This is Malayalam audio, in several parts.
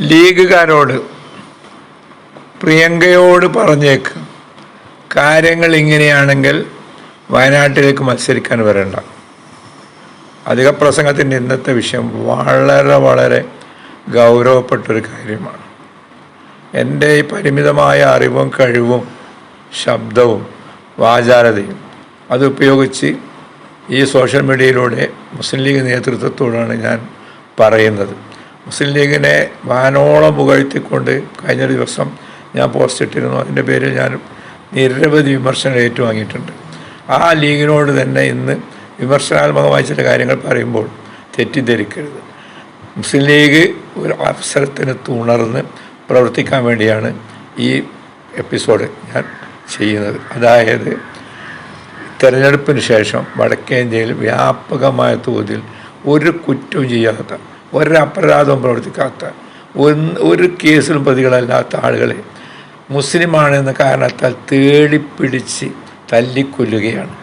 ലീഗുകാരോട് പ്രിയങ്കയോട് പറഞ്ഞേക്ക്. കാര്യങ്ങൾ ഇങ്ങനെയാണെങ്കിൽ വയനാട്ടിലേക്ക് മത്സരിക്കാൻ വരണ്ട. അധിക പ്രസംഗത്തിന്റെ ഇന്നത്തെ വിഷയം വളരെ വളരെ ഗൗരവപ്പെട്ടൊരു കാര്യമാണ്. എന്റെ ഈ പരിമിതമായ അറിവും കഴിവും ശബ്ദവും വാചാരതയും അത് ഉപയോഗിച്ച് ഈ സോഷ്യൽ മീഡിയയിലൂടെ മുസ്ലിം ലീഗ് നേതൃത്വത്തോടാണ് ഞാൻ പറയുന്നത്. മുസ്ലിം ലീഗിനെ വാനോളം പുകഴ്ത്തിക്കൊണ്ട് കഴിഞ്ഞ ദിവസം ഞാൻ പോസ്റ്റ് ഇട്ടിരുന്നു. അതിന്റെ പേരിൽ ഞാൻ നിരവധി വിമർശനം ഏറ്റുവാങ്ങിയിട്ടുണ്ട്. ആ ലീഗിനോട് തന്നെ ഇന്ന് വിമർശനാത്മകമായ ചില കാര്യങ്ങൾ പറയുമ്പോൾ തെറ്റിദ്ധരിക്കരുത്. മുസ്ലിം ലീഗ് ഒരു അവസരത്തിന് തുണർന്ന് പ്രവർത്തിക്കാൻ വേണ്ടിയാണ് ഈ എപ്പിസോഡ് ഞാൻ ചെയ്യുന്നത്. അതായത് തെരഞ്ഞെടുപ്പിന് ശേഷം വടക്കേ ഇന്ത്യയിൽ വ്യാപകമായ തോതിൽ ഒരു കുറ്റവും ചെയ്യാത്ത ഒരു അപരാധവും പ്രവർത്തിക്കാത്ത ഒരു കേസിലും പ്രതികളല്ലാത്ത ആളുകളെ മുസ്ലിമാണെന്ന കാരണത്താൽ തേടിപ്പിടിച്ച് തല്ലിക്കൊല്ലുകയാണ്.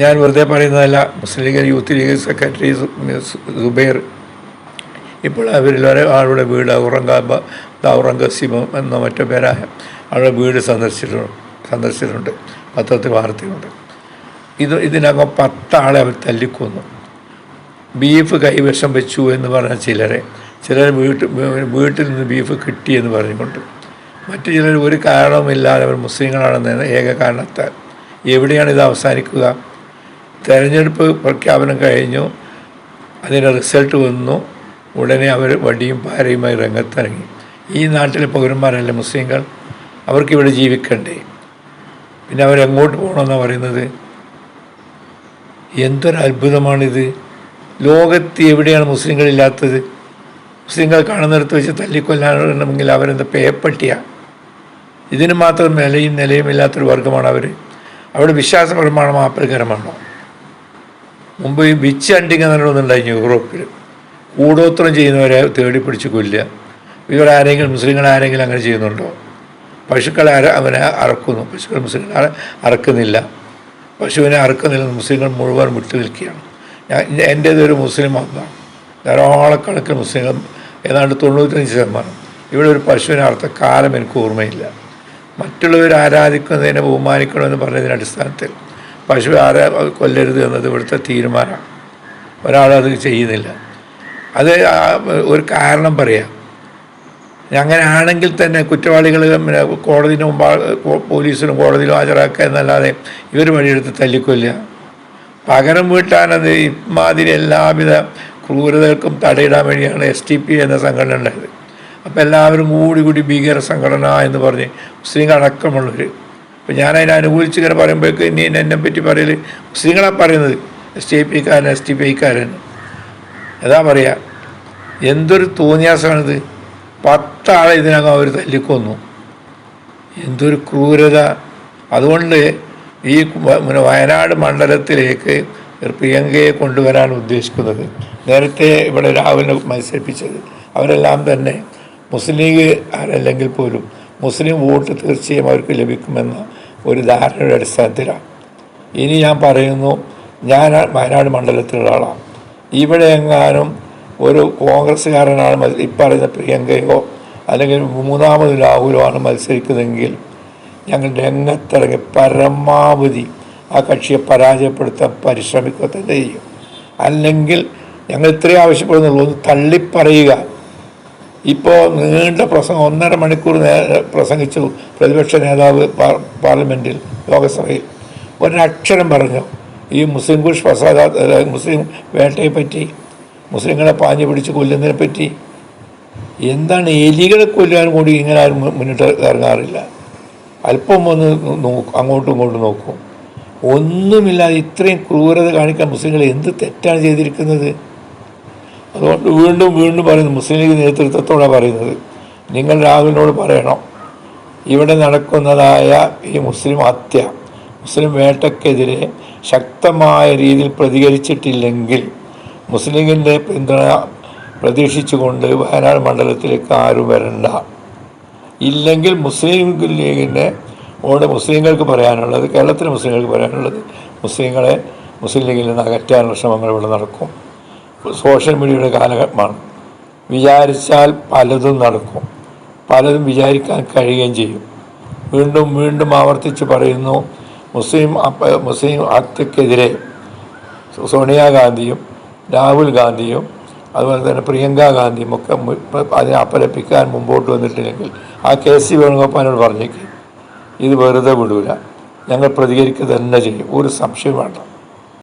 ഞാൻ വെറുതെ പറയുന്നതല്ല മുസ്ലിം ലീഗ് യൂത്ത് ലീഗ് സെക്രട്ടറി സുബൈർ ഇപ്പോൾ അവരിൽ ആളുടെ വീട് ഔറംഗാബ ഔറംഗസീബ് എന്ന മറ്റു പേരായ ആളുടെ വീട് സന്ദർശിച്ചിട്ടുണ്ട് സന്ദർശിച്ചിട്ടുണ്ട് പത്രത്തിൽ വാർത്തയുണ്ട്. ഇത് ഇതിനകം പത്താളെ അവർ തല്ലിക്കൊന്നു. ബീഫ് കൈവശം വെച്ചു എന്ന് പറഞ്ഞ ചിലരെ. ചിലർ വീട്ടിൽ വീട്ടിൽ നിന്ന് ബീഫ് കിട്ടി എന്ന് പറഞ്ഞുകൊണ്ട്. മറ്റു ചിലർ ഒരു കാരണവുമില്ലാതെ അവർ മുസ്ലിങ്ങളാണെന്ന് ഏക കാരണത്താൽ. എവിടെയാണ് ഇത് അവസാനിക്കുക? തെരഞ്ഞെടുപ്പ് പ്രഖ്യാപനം കഴിഞ്ഞു. അതിന്റെ റിസൾട്ട് വന്നു. ഉടനെ അവർ വടിയും പാരയുമായി രംഗത്തിറങ്ങി. ഈ നാട്ടിലെ പൗരന്മാരല്ലേ മുസ്ലിങ്ങൾ? അവർക്കിവിടെ ജീവിക്കണ്ടേ? പിന്നെ അവരെങ്ങോട്ട് പോകണമെന്നാണ് പറയുന്നത്? എന്തൊരു അത്ഭുതമാണിത് ലോകത്ത് എവിടെയാണ് മുസ്ലിങ്ങളില്ലാത്തത് മുസ്ലിങ്ങൾ കാണുന്നിടത്ത് വെച്ച് തല്ലിക്കൊല്ലാനുണ്ടെങ്കിൽ അവരെന്താ പേപ്പട്ടിയ? ഇതിന് മാത്രം നിലയും നിലയും ഇല്ലാത്തൊരു വർഗമാണ് അവർ അവിടെ വിശ്വാസ പ്രമാണം ആപ്രകാരമാണോ മുമ്പ് ഈ ബിച്ച് ഹണ്ടിങ് എന്നുള്ളതുണ്ടായിരുന്നു യൂറോപ്പിൽ. കൂടോത്രം ചെയ്യുന്നവരെ തേടി പിടിച്ച് കൊല്ലുക. ഇവരാരെങ്കിലും മുസ്ലിങ്ങൾ ആരെങ്കിലും അങ്ങനെ ചെയ്യുന്നുണ്ടോ? പശുക്കളെ അവനെ അറക്കുന്നു. പശുക്കൾ മുസ്ലിങ്ങളെ അറക്കുന്നില്ല. പശുവിനെ അറക്കുന്നില്ല. മുസ്ലിങ്ങൾ മുഴുവൻ വിട്ടു നിൽക്കുകയാണ് ഞാൻ എന്റേതൊരു മുസ്ലിം മതമാണ്. ധാരാളക്കണക്കിന് മുസ്ലിങ്ങൾ ഏതാണ്ട് തൊണ്ണൂറ്റഞ്ച് ശതമാനം. ഇവിടെ ഒരു പശുവിനെ അറുത്ത കാലം എനിക്ക് ഓർമ്മയില്ല. മറ്റുള്ളവർ ആരാധിക്കുന്നതിനെ ബഹുമാനിക്കണമെന്ന് പറഞ്ഞതിന്റെ അടിസ്ഥാനത്തിൽ പശു ആരെ കൊല്ലരുത് എന്നത് ഇവിടുത്തെ തീരുമാനമാണ്. ഒരാളത് ചെയ്യുന്നില്ല. അത് ഒരു കാരണം പറയാം. അങ്ങനെ ആണെങ്കിൽ തന്നെ കുറ്റവാളികൾ കോടതിന് മുമ്പാ പോലീസിനും കോടതിയിലും ഹാജരാക്കുക എന്നല്ലാതെ ഇവർ വഴിയെടുത്ത് തല്ലിക്കൊല്ലുക. പകരം വീട്ടാനത് ഇമാതിരി എല്ലാവിധ ക്രൂരതകൾക്കും തടയിടാൻ വേണ്ടിയാണ് എസ് ടി പി എന്ന സംഘടന ഉണ്ടായത്. അപ്പോൾ എല്ലാവരും കൂടി കൂടി ഭീകര സംഘടന എന്ന് പറഞ്ഞ് മുസ്ലിങ്ങൾ അടക്കമുള്ളവർ അപ്പോൾ ഞാൻ അതിനെ അനുകൂലിച്ച് ഇങ്ങനെ പറയുമ്പോഴേക്ക് ഇനി എന്നെ പറ്റി പറയൽ മുസ്ലിങ്ങളാണ് പറയുന്നത് എസ് ടി പി പിക്കാരൻ എസ് ടി പി ഐക്കാരൻ എന്താ പറയുക എന്തൊരു തോന്നിയാസമാണിത്. പത്താളെ ഇതിനകം അവർ തല്ലിക്കൊന്നു. എന്തൊരു ക്രൂരത. അതുകൊണ്ട് ഈ വയനാട് മണ്ഡലത്തിലേക്ക് പ്രിയങ്കയെ കൊണ്ടുവരാൻ ഉദ്ദേശിക്കുന്നത്. നേരത്തെ ഇവിടെ രാഹുലിനെ മത്സരിപ്പിച്ചത്. അവരെല്ലാം തന്നെ മുസ്ലിം ലീഗ് ആരല്ലെങ്കിൽ പോലും മുസ്ലിം വോട്ട് തീർച്ചയായും അവർക്ക് ലഭിക്കുമെന്ന ഒരു ധാരണയുടെ അടിസ്ഥാനത്തിലാണ്. ഇനി ഞാൻ പറയുന്നു ഞാൻ വയനാട് മണ്ഡലത്തിലുള്ള ആളാണ്. ഇവിടെ എങ്ങാനും ഒരു കോൺഗ്രസ്സുകാരനാണ് ഇപ്പറയുന്ന പ്രിയങ്കയോ അല്ലെങ്കിൽ മൂന്നാമത് രാഹുലോ ആണ് മത്സരിക്കുന്നതെങ്കിൽ ഞങ്ങൾ എണ്ണത്തിറങ്ങി പരമാവധി ആ കക്ഷിയെ പരാജയപ്പെടുത്താൻ പരിശ്രമിക്കുക തന്നെ ചെയ്യും. അല്ലെങ്കിൽ ഞങ്ങൾ ഇത്രയും ആവശ്യപ്പെടുന്നുള്ളൂ ഒന്ന് തള്ളിപ്പറയുക. ഇപ്പോൾ നീണ്ട പ്രസംഗം ഒന്നര മണിക്കൂർ പ്രസംഗിച്ചു പ്രതിപക്ഷ നേതാവ് പാർ- പാർലമെന്റിൽ ലോകസഭയിൽ. ഒരക്ഷരം പറഞ്ഞു ഈ മുസ്ലിം കുഷ് ഫസാദ മുസ്ലിം വേട്ടയെ പറ്റി മുസ്ലിങ്ങളെ പാഞ്ഞു പിടിച്ച് കൊല്ലുന്നതിനെ പറ്റി എന്താണ് എലികളെ കൊല്ലാൻ കൂടി ഇങ്ങനെ ആരും മുന്നിട്ട് ഇറങ്ങാറില്ല? അല്പം ഒന്ന് നോക്കും അങ്ങോട്ടും ഇങ്ങോട്ടും നോക്കും. ഒന്നുമില്ലാതെ ഇത്രയും ക്രൂരത കാണിക്കാൻ മുസ്ലിങ്ങൾ എന്ത് തെറ്റാണ് ചെയ്തിരിക്കുന്നത്? അതുകൊണ്ട് വീണ്ടും വീണ്ടും പറയുന്നു മുസ്ലിം ലീഗ് നേതൃത്വത്തോടെ പറയുന്നത്. നിങ്ങൾ രാഹുലിനോട് പറയണം ഇവിടെ നടക്കുന്നതായ ഈ മുസ്ലിം ഹത്യ മുസ്ലിം വേട്ടക്കെതിരെ ശക്തമായ രീതിയിൽ പ്രതികരിച്ചിട്ടില്ലെങ്കിൽ മുസ്ലിം ലീഗിന്റെ പിന്തുണ പ്രതീക്ഷിച്ചുകൊണ്ട് വയനാട് മണ്ഡലത്തിലേക്ക് ആരും വരണ്ട. ഇല്ലെങ്കിൽ മുസ്ലിം ലീഗിന്റെ ഓടെ മുസ്ലിങ്ങൾക്ക് പറയാനുള്ളത് കേരളത്തിലെ മുസ്ലിങ്ങൾക്ക് പറയാനുള്ളത് മുസ്ലിങ്ങളെ മുസ്ലിം ലീഗിൽ നിന്ന് അകറ്റാനുള്ള ശ്രമങ്ങൾ ഇവിടെ നടക്കും. സോഷ്യൽ മീഡിയയുടെ കാലഘട്ടമാണ്. വിചാരിച്ചാൽ പലതും നടക്കും. പലതും വിചാരിക്കാൻ കഴിയുകയും ചെയ്യും. വീണ്ടും വീണ്ടും ആവർത്തിച്ച് പറയുന്നു മുസ്ലിം മുസ്ലിം ഹത്യക്കെതിരെ സോണിയാഗാന്ധിയും രാഹുൽ ഗാന്ധിയും അതുപോലെ തന്നെ പ്രിയങ്ക ഗാന്ധിയും ഒക്കെ അതിനെ അപ്പലപ്പിക്കാൻ മുമ്പോട്ട് വന്നിട്ടില്ലെങ്കിൽ ആ കെ സി വേണുഗോപാലിനോട് പറഞ്ഞേക്കും. ഇത് വെറുതെ വിടൂല. ഞങ്ങൾ പ്രതികരിക്കുക തന്നെ ചെയ്യും. ഒരു സംശയം വേണ്ട.